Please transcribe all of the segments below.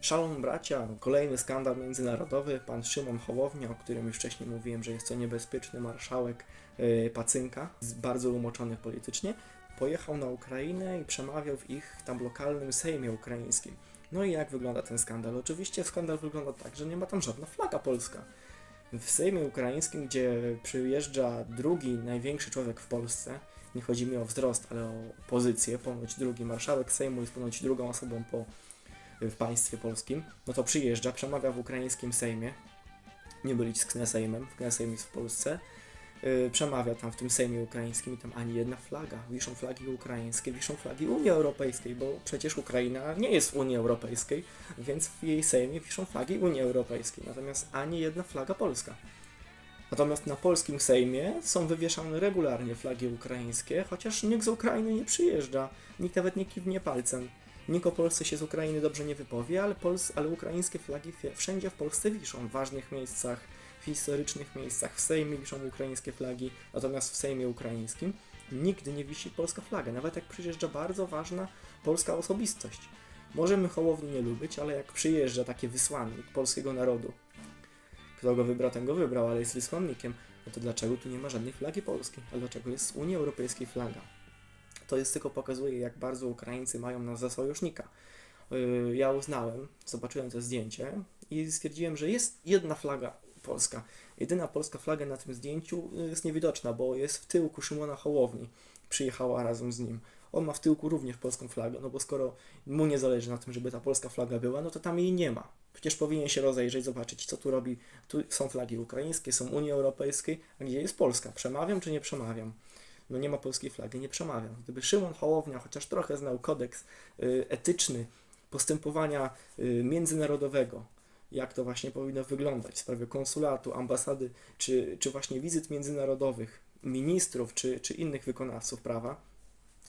Szalon bracia, kolejny skandal międzynarodowy. Pan Szymon Hołownia, o którym już wcześniej mówiłem, że jest to niebezpieczny marszałek yy, Pacynka, bardzo umoczony politycznie, pojechał na Ukrainę i przemawiał w ich tam lokalnym sejmie ukraińskim. No i jak wygląda ten skandal? Oczywiście skandal wygląda tak, że nie ma tam żadna flaga polska. W sejmie ukraińskim, gdzie przyjeżdża drugi największy człowiek w Polsce, nie chodzi mi o wzrost, ale o pozycję, ponoć drugi marszałek Sejmu jest ponoć drugą osobą po w państwie polskim, no to przyjeżdża, przemawia w ukraińskim Sejmie, nie mylić z Knesejmem, Knesejm jest w Polsce, yy, przemawia tam w tym Sejmie ukraińskim i tam ani jedna flaga, wiszą flagi ukraińskie, wiszą flagi Unii Europejskiej, bo przecież Ukraina nie jest w Unii Europejskiej, więc w jej Sejmie wiszą flagi Unii Europejskiej, natomiast ani jedna flaga polska. Natomiast na polskim Sejmie są wywieszane regularnie flagi ukraińskie, chociaż nikt z Ukrainy nie przyjeżdża, nikt nawet nie kiwnie palcem. Nikt o Polsce się z Ukrainy dobrze nie wypowie, ale, pols- ale ukraińskie flagi wszędzie w Polsce wiszą, w ważnych miejscach, w historycznych miejscach. W Sejmie wiszą ukraińskie flagi, natomiast w Sejmie ukraińskim nigdy nie wisi polska flaga, nawet jak przyjeżdża bardzo ważna polska osobistość. Możemy Hołowni nie lubić, ale jak przyjeżdża taki wysłannik polskiego narodu, kto go wybrał, ten go wybrał, ale jest wysłannikiem, no to dlaczego tu nie ma żadnej flagi polskiej? A dlaczego jest z Unii Europejskiej flaga? To jest tylko pokazuje, jak bardzo Ukraińcy mają nas za sojusznika. Yy, Ja uznałem, zobaczyłem to zdjęcie i stwierdziłem, że jest jedna flaga polska. Jedyna polska flaga na tym zdjęciu y, jest niewidoczna, bo jest w tyłku Szymona Hołowni. Przyjechała razem z nim. On ma w tyłku również polską flagę, no bo skoro mu nie zależy na tym, żeby ta polska flaga była, no to tam jej nie ma. Przecież powinien się rozejrzeć, zobaczyć, co tu robi. Tu są flagi ukraińskie, są Unii Europejskiej, a gdzie jest Polska? Przemawiam czy nie przemawiam? No nie ma polskiej flagi, nie przemawiam. Gdyby Szymon Hołownia chociaż trochę znał kodeks y, etyczny postępowania y, międzynarodowego, jak to właśnie powinno wyglądać w sprawie konsulatu, ambasady, czy, czy właśnie wizyt międzynarodowych, ministrów, czy, czy innych wykonawców prawa,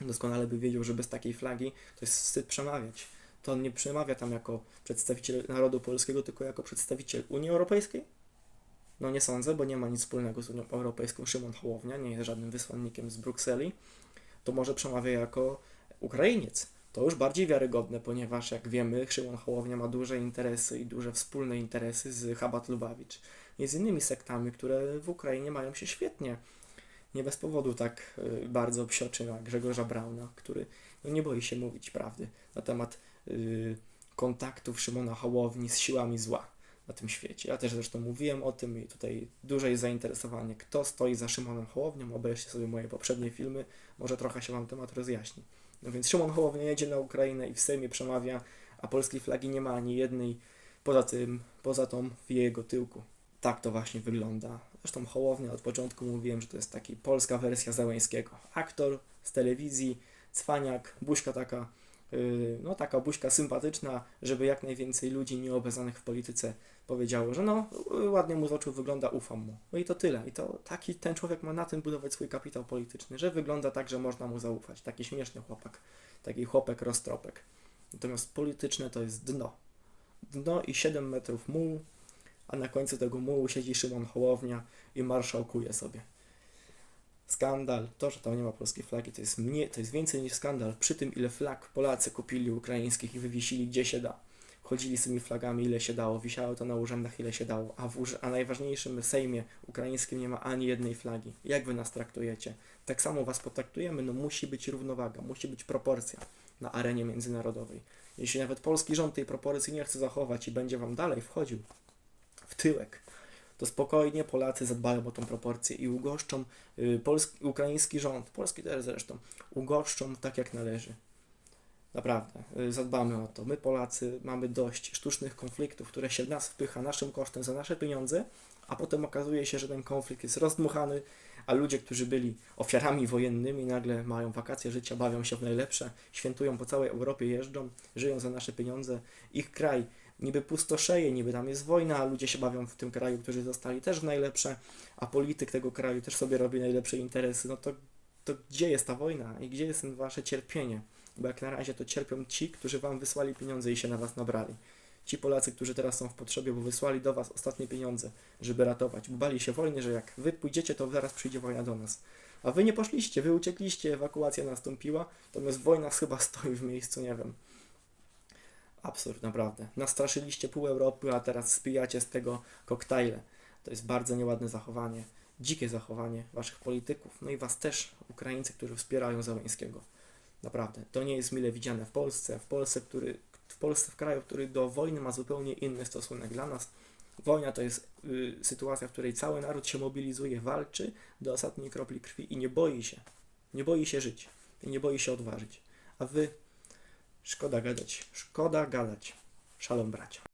doskonale by wiedział, że bez takiej flagi to jest wstyd przemawiać. To on nie przemawia tam jako przedstawiciel narodu polskiego, tylko jako przedstawiciel Unii Europejskiej? No nie sądzę, bo nie ma nic wspólnego z Unią Europejską. Szymon Hołownia nie jest żadnym wysłannikiem z Brukseli. To może przemawia jako Ukrainiec. To już bardziej wiarygodne, ponieważ jak wiemy, Szymon Hołownia ma duże interesy i duże wspólne interesy z Chabat Lubawicz i z innymi sektami, które w Ukrainie mają się świetnie. Nie bez powodu tak y, bardzo psioczy na Grzegorza Brauna, który no, nie boi się mówić prawdy na temat y, kontaktów Szymona Hołowni z siłami zła na tym świecie. Ja też zresztą mówiłem o tym i tutaj duże jest zainteresowanie, kto stoi za Szymonem Hołownią. Obejrzcie sobie moje poprzednie filmy, może trochę się Wam temat rozjaśni. No więc Szymon Hołownia jedzie na Ukrainę i w Sejmie przemawia, a polskiej flagi nie ma ani jednej, poza tym, poza tą w jego tyłku. Tak to właśnie wygląda. Zresztą Hołownia od początku mówiłem, że to jest taki polska wersja Załęskiego. Aktor z telewizji, cwaniak, buźka taka, no taka buźka sympatyczna, żeby jak najwięcej ludzi nieobeznanych w polityce powiedziało, że no, yy, ładnie mu z oczu wygląda, ufam mu. No i to tyle. I to taki ten człowiek ma na tym budować swój kapitał polityczny, że wygląda tak, że można mu zaufać. Taki śmieszny chłopak, taki chłopek roztropek. Natomiast polityczne to jest dno. Dno i 7 metrów mułu, a na końcu tego mułu siedzi Szymon Hołownia i marszałkuje sobie. Skandal, to, że tam nie ma polskiej flagi, to jest, mnie, to jest więcej niż skandal. Przy tym, ile flag Polacy kupili ukraińskich i wywiesili gdzie się da. Chodzili z tymi flagami, ile się dało, wisiało to na urzędach, ile się dało, a w urz- a najważniejszym Sejmie ukraińskim nie ma ani jednej flagi. Jak wy nas traktujecie? Tak samo was potraktujemy, no musi być równowaga, musi być proporcja na arenie międzynarodowej. Jeśli nawet polski rząd tej proporcji nie chce zachować i będzie wam dalej wchodził w tyłek, to spokojnie Polacy zadbają o tą proporcję i ugoszczą y, polski, ukraiński rząd, polski też zresztą, ugoszczą tak jak należy. Naprawdę, y, zadbamy o to. My Polacy mamy dość sztucznych konfliktów, które się nas wpycha naszym kosztem za nasze pieniądze, a potem okazuje się, że ten konflikt jest rozdmuchany, a ludzie, którzy byli ofiarami wojennymi, nagle mają wakacje życia, bawią się w najlepsze, świętują po całej Europie, jeżdżą, żyją za nasze pieniądze. Ich kraj niby pustoszeje, niby tam jest wojna, a ludzie się bawią w tym kraju, którzy zostali też w najlepsze, a polityk tego kraju też sobie robi najlepsze interesy. No to, to gdzie jest ta wojna i gdzie jest wasze cierpienie? Bo jak na razie to cierpią ci, którzy wam wysłali pieniądze i się na was nabrali. Ci Polacy, którzy teraz są w potrzebie, bo wysłali do was ostatnie pieniądze, żeby ratować. Bo bali się wojny, że jak wy pójdziecie, to zaraz przyjdzie wojna do nas. A wy nie poszliście, wy uciekliście, ewakuacja nastąpiła, natomiast wojna chyba stoi w miejscu, nie wiem. Absurd, naprawdę. Nastraszyliście pół Europy, a teraz spijacie z tego koktajle. To jest bardzo nieładne zachowanie, dzikie zachowanie waszych polityków, no i was też, Ukraińcy, którzy wspierają Zeleńskiego. Naprawdę, to nie jest mile widziane w Polsce, w Polsce, który, w Polsce, w kraju, który do wojny ma zupełnie inny stosunek dla nas. Wojna to jest y, sytuacja, w której cały naród się mobilizuje, walczy do ostatniej kropli krwi i nie boi się, nie boi się żyć nie boi się odważyć. A wy, szkoda gadać, szkoda gadać. Szalom bracia.